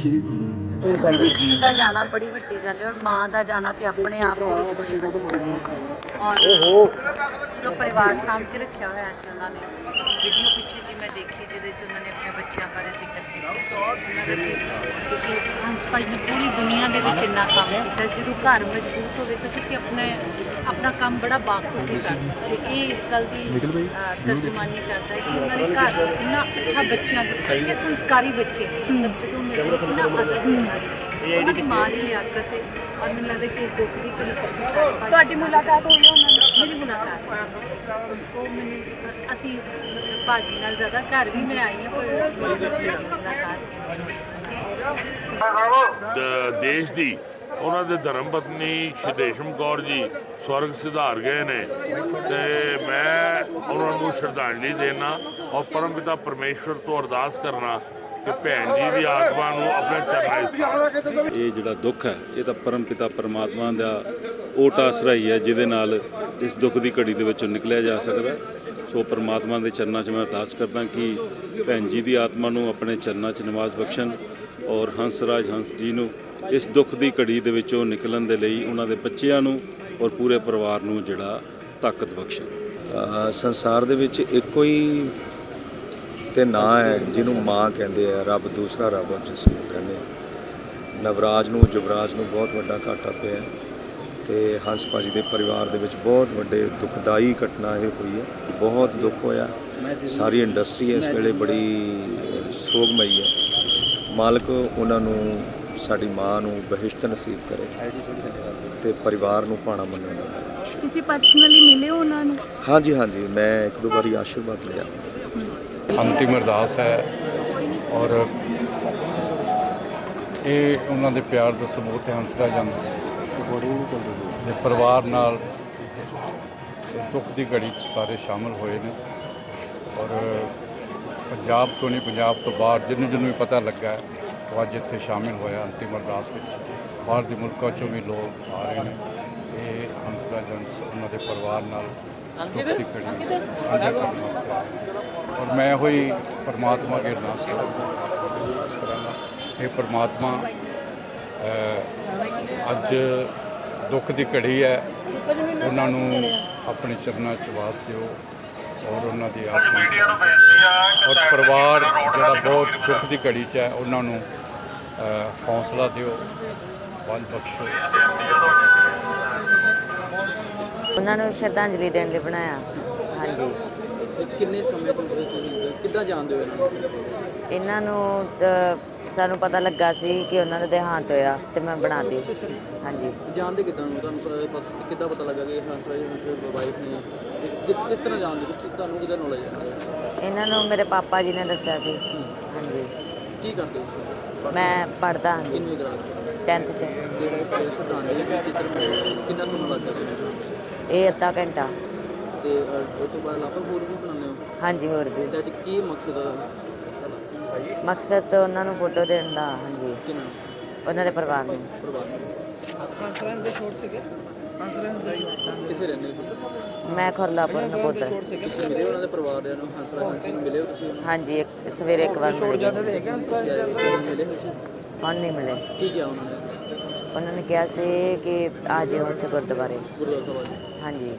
ਜੀ ਦਾ ਜਾਣਾ, ਬੜੀ ਵੱਡੀ ਗੱਲ ਹੈ, ਔਰ ਮਾਂ ਦਾ ਜਾਣਾ ਤੇ ਆਪਣੇ ਆਪ ਵਿੱਚ ਬੜੀ ਵੱਡੀ ਗੱਲ ਹੈ। ਔਰ ਜੋ ਪਰਿਵਾਰ ਸਾਂਭ ਕੇ ਰੱਖਿਆ ਹੋਇਆ ਸੀ ਉਹਨਾਂ ਨੇ। ਵੀਡੀਓ ਪਿੱਛੇ ਜੀ ਮੈਂ ਦੇਖੀ ਜਿਹਦੇ ਚ ਉਹਨਾਂ ਨੇ ਆਪਣੇ ਬੱਚਿਆਂ ਬਾਰੇ ਜ਼ਿਕਰ ਕੀਤਾ। ਉਹਨਾਂ ਦੇ ਕਿਉਂਕਿ ਹੰਸ ਭਾਈ ਨੇ ਪੂਰੀ ਦੁਨੀਆ ਦੇ ਵਿੱਚ ਇੰਨਾ ਕੰਮ ਕੀਤਾ। ਜਦੋਂ ਘਰ ਮਜ਼ਬੂਤ ਹੋਵੇ ਤਾਂ ਤੁਸੀਂ ਆਪਣੇ ਆਪਣਾ ਕੰਮ ਬੜਾ ਬਾਖੂਬੀ ਕਰਦੇ ਤੇ ਇਹ ਇਸ ਗੱਲ ਦੀ ਤਰਜਮਾਨੀ ਕਰਦਾ ਹੈ ਕਿ ਉਹਨਾਂ ਨੇ ਘਰ ਕਿੰਨਾ ਅੱਛਾ ਬੱਚਿਆਂ ਦੇ ਸੰਸਕਾਰੀ ਬੱਚੇ ਮਤਲਬ ਜਦੋਂ ਮੇਰੇ ਕਿੰਨਾ ਆਦਰ ਹੁੰਦਾ ਜੀ ਉਹਨਾਂ ਦੀ ਮਾਂ ਦੀ ਲਿਆਕਤ ਹੈ ਔਰ ਮੈਨੂੰ ਲੱਗਦਾ ਕਿ ਇਸ ਦੁੱਖ ਦੀ ਘੜੀ 'ਚ ਸਾਰੇ ਭਾਈ ਤੁਹਾਡੀ ਮੁਲਾਕਾਤ ਹੋਈ ਉਹਨਾਂ ਨਾਲ? ਮੇਰੀ ਮੁਲਾਕਾਤ ਉਹ ਮੈਨੂੰ ਅਸੀਂ ਮਤਲਬ ਭਾਜੀ ਨਾਲ ਜ਼ਿਆਦਾ ਘਰ ਵੀ ਮੈਂ ਆਈ ਹਾਂ, ਪਰ ਮੁਲਾਕਾਤ ਦੇਸ਼ ਦੀ, ਉਹਨਾਂ ਦੇ ਧਰਮ ਪਤਨੀ ਸ਼੍ਰੀ ਕੌਰ ਜੀ ਸਵਰਗ ਸਿਧਾਰ ਗਏ ਨੇ। ਤੇ ਮੈਂ ਉਹਨਾਂ ਨੂੰ ਸ਼ਰਧਾਂਜਲੀ ਦੇਣਾ ਔਰ ਪਰਮਪਿਤਾ ਪਰਮੇਸ਼ਵਰ ਤੋਂ ਅਰਦਾਸ ਕਰਨਾ ਕਿ ਭੈਣ ਜੀ ਦੀ ਆਤਮਾ ਨੂੰ ਆਪਣੇ ਚਰਨਾਂ 'ਚ ਸਥਾਪਿਤ ਇਹ ਜਿਹੜਾ ਦੁੱਖ ਹੈ ਇਹ ਤਾਂ ਪਰਮ ਪਿਤਾ ਪਰਮਾਤਮਾ ਦਾ ਓਟ ਆਸਰਾ ਹੀ ਹੈ ਜਿਹਦੇ ਨਾਲ ਇਸ ਦੁੱਖ ਦੀ ਘੜੀ ਦੇ ਵਿੱਚੋਂ ਨਿਕਲਿਆ ਜਾ ਸਕਦਾ। ਸੋ ਪਰਮਾਤਮਾ ਦੇ ਚਰਨਾਂ 'ਚ ਮੈਂ ਅਰਦਾਸ ਕਰਦਾ ਕਿ ਭੈਣ ਜੀ ਦੀ ਆਤਮਾ ਨੂੰ ਆਪਣੇ ਚਰਨਾਂ 'ਚ ਨਿਵਾਸ ਬਖਸ਼ਣ ਔਰ ਹੰਸ ਰਾਜ ਹੰਸ ਜੀ ਨੂੰ ਇਸ ਦੁੱਖ ਦੀ ਘੜੀ ਦੇ ਵਿੱਚੋਂ ਨਿਕਲਣ ਦੇ ਲਈ ਉਹਨਾਂ ਦੇ ਬੱਚਿਆਂ ਨੂੰ ਔਰ ਪੂਰੇ ਪਰਿਵਾਰ ਨੂੰ ਜਿਹੜਾ ਤਾਕਤ ਬਖਸ਼ਣ ਸੰਸਾਰ ਦੇ ਵਿੱਚ ਇੱਕੋ ਹੀ ਤੇ ਨਾਂ ਹੈ ਜਿਹਨੂੰ ਮਾਂ ਕਹਿੰਦੇ ਆ ਰੱਬ ਦੂਸਰਾ ਰੱਬ ਜਿਸ ਨੂੰ ਕਹਿੰਦੇ। ਨਵਰਾਜ ਨੂੰ ਜੁਗਰਾਜ ਨੂੰ ਬਹੁਤ ਵੱਡਾ ਘਾਟਾ ਪਿਆ ਤੇ ਹੰਸ ਭਾਜੀ ਦੇ ਪਰਿਵਾਰ ਦੇ ਵਿੱਚ ਬਹੁਤ ਵੱਡੇ ਦੁਖਦਾਈ ਘਟਨਾ ਇਹ ਹੋਈ ਹੈ। ਬਹੁਤ ਦੁੱਖ ਹੋਇਆ। ਸਾਰੀ ਇੰਡਸਟਰੀ ਇਸ ਵੇਲੇ ਬੜੀ ਸੋਗਮਈ ਹੈ। ਮਾਲਕ ਉਹਨਾਂ ਨੂੰ ਸਾਡੀ ਮਾਂ ਨੂੰ ਬਹਿਸ਼ਤ ਨਸੀਬ ਕਰੇ ਤੇ ਪਰਿਵਾਰ ਨੂੰ ਭਾਣਾ ਮੰਨਣ ਤੁਸੀਂ ਪਰਸਨਲੀ ਮਿਲੇ ਹੋ ਉਹਨਾਂ ਨੂੰ? ਹਾਂਜੀ ਹਾਂਜੀ ਮੈਂ ਇੱਕ ਦੋ ਵਾਰੀ ਆਸ਼ੀਰਵਾਦ ਲਿਆ। ਅੰਤਿਮ ਅਰਦਾਸ ਹੈ ਔਰ ਇਹ ਉਹਨਾਂ ਦੇ ਪਿਆਰ ਦਾ ਸਬੂਤ ਹੈ ਹੰਸਰਾਜ ਹੰਸ ਦੇ ਪਰਿਵਾਰ ਨਾਲ ਦੁੱਖ ਦੀ ਘੜੀ 'ਚ ਸਾਰੇ ਸ਼ਾਮਲ ਹੋਏ ਨੇ ਔਰ ਪੰਜਾਬ ਤੋਂ ਨਹੀਂ, ਪੰਜਾਬ ਤੋਂ ਬਾਹਰ ਜਿਹਨੂੰ ਜਿਹਨੂੰ ਵੀ ਪਤਾ ਲੱਗਾ ਉਹ ਅੱਜ ਇੱਥੇ ਸ਼ਾਮਿਲ ਹੋਇਆ ਅੰਤਿਮ ਅਰਦਾਸ ਵਿੱਚ। ਬਾਹਰ ਦੇ ਮੁਲਕਾਂ 'ਚੋਂ ਵੀ ਲੋਕ ਆ ਰਹੇ ਨੇ। ਇਹ ਹੰਸਰਾਜ ਜੰਸ ਉਹਨਾਂ ਦੇ ਪਰਿਵਾਰ ਨਾਲ ਦੁੱਖ ਦੀ ਘੜੀ ਸਾਂਝਾ ਕਰਨ ਵਾਸਤੇ ਆਏ ਨੇ। ਔਰ ਮੈਂ ਹੋਈ ਪਰਮਾਤਮਾ ਕੇ ਅਰਦਾਸ ਕਰਾਂਗਾ ਇਹ ਪਰਮਾਤਮਾ ਅੱਜ ਦੁੱਖ ਦੀ ਘੜੀ ਹੈ। ਉਹਨਾਂ ਨੂੰ ਆਪਣੇ ਚਰਨਾਂ 'ਚ ਵਾਸ ਦਿਓ ਔਰ ਉਹਨਾਂ ਦੀ ਆਤਮਾ। ਔਰ ਪਰਿਵਾਰ ਜਿਹੜਾ ਬਹੁਤ ਦੁੱਖ ਦੀ ਘੜੀ 'ਚ ਹੈ ਉਹਨਾਂ ਨੂੰ ਹੌਸਲਾ ਦਿਓ। ਬਲ ਬਖਸ਼ੋ। ਉਹਨਾਂ ਨੂੰ ਸ਼ਰਧਾਂਜਲੀ ਦੇਣ ਲਈ ਬਣਾਇਆ। ਹਾਂਜੀ। ਕਿੰਨੇ ਸਮੇਂ ਤੋਂ ਤੁਸੀਂ ਕਿੱਦਾਂ ਜਾਣਦੇ ਹੋ ਇਹਨਾਂ ਨੂੰ? ਇਹਨਾਂ ਨੂੰ ਤਾਂ ਸਾਨੂੰ ਪਤਾ ਲੱਗਾ ਸੀ ਕਿ ਉਹਨਾਂ ਦਾ ਦੇਹਾਂਤ ਹੋਇਆ ਤੇ ਮੈਂ ਬਣਾਤੀ ਹਾਂਜੀ। ਜਾਣਦੇ ਕਿੱਦਾਂ ਨੂੰ ਤੁਹਾਨੂੰ ਪ- ਪਤਾ ਕਿੱਦਾਂ ਪਤਾ ਲੱਗਾ ਕਿ ਹੰਸਰਾਜ ਹੰਸ ਵਾਈਫ ਨੇ ਤੇ ਕਿ- ਕਿਸ ਤਰ੍ਹਾਂ ਜਾਣਦੇ ਹੋ? ਤੁਸੀਂ ਤੁਹਾਨੂੰ ਕਿਹਦਾ ਨੌਲੇਜ ਹੈ ਇਹਨਾਂ ਨੂੰ ਮੇਰੇ ਪਾਪਾ ਜੀ ਨੇ ਦੱਸਿਆ ਸੀ। ਹਾਂਜੀ। ਕੀ ਕਰਦੇ ਹੋ ਤੁਸੀਂ? ਮੈਂ ਪੜਦਾ ਹਾਂ। ਕਿੰਨੀ ਗ੍ਰਾਸ 10th ਚ। ਜਿਹੜਾ ਇੱਕ ਸ਼ਰਧਾਂਜਲੀ ਦੇ ਚਿੱਤਰ ਬਣਾਇਆ, ਕਿੰਨਾ ਸਮਾਂ ਲੱਗਦਾ ਤੁਹਾਨੂੰ ਇਹ ਅੱਧਾ ਘੰਟਾ। ਤੇ ਅਹ, ਉਹ ਤੋਂ ਬਾਅਦ ਲਾਪਾ ਹੋਰ ਵੀ ਬਣਾਉਂਦੇ ਹੋ? ਹਾਂਜੀ ਹੋਰ ਵੀ। ਤੇ ਅੱਜ ਕੀ ਮਕਸਦ ਹੈ ਮਕਸਦ ਤਾਂ ਉਹਨਾਂ ਨੂੰ ਫੋਟੋ ਦੇਣ ਦਾ ਹਾਂਜੀ। ਕਿੰਨਾ? ਉਹਨਾਂ ਦੇ ਪਰਿਵਾਰ ਨੂੰ। ਪ੍ਰਭਾਵ ਕਿੱਥੇ ਰਹਿੰਦੇ ਹੋ ਮੈਂ ਖੁਰਲਾਪੁਰ ਨਕੋਦਰ ਤੁਸੀਂ ਮਿਲੇ ਉਹਨਾਂ ਦੇ ਪਰਿਵਾਰ ਨੂੰ? ਹੰਸਰਾਜ ਹੰਸ ਨੂੰ ਮਿਲੇ ਹੋ ਤੁਸੀਂ? ਹਾਂਜੀ ਇੱਕ ਸਵੇਰੇ ਇੱਕ ਵਾਰ ਮਿਲ। ਹੋ ਸੀ ਹੁਣ ਨਹੀਂ ਮਿਲੇ। ਕੀ ਕਿਹਾ ਉਹਨਾਂ ਨੇ? ਉਹਨਾਂ ਨੇ ਕਿਹਾ ਸੀ ਕਿ ਆ ਜਿਓ ਉੱਥੇ ਗੁਰਦੁਆਰੇ। ਗੁਰਦੁਆਰਾ ਸਾਹਿਬ ਹਾਂਜੀ।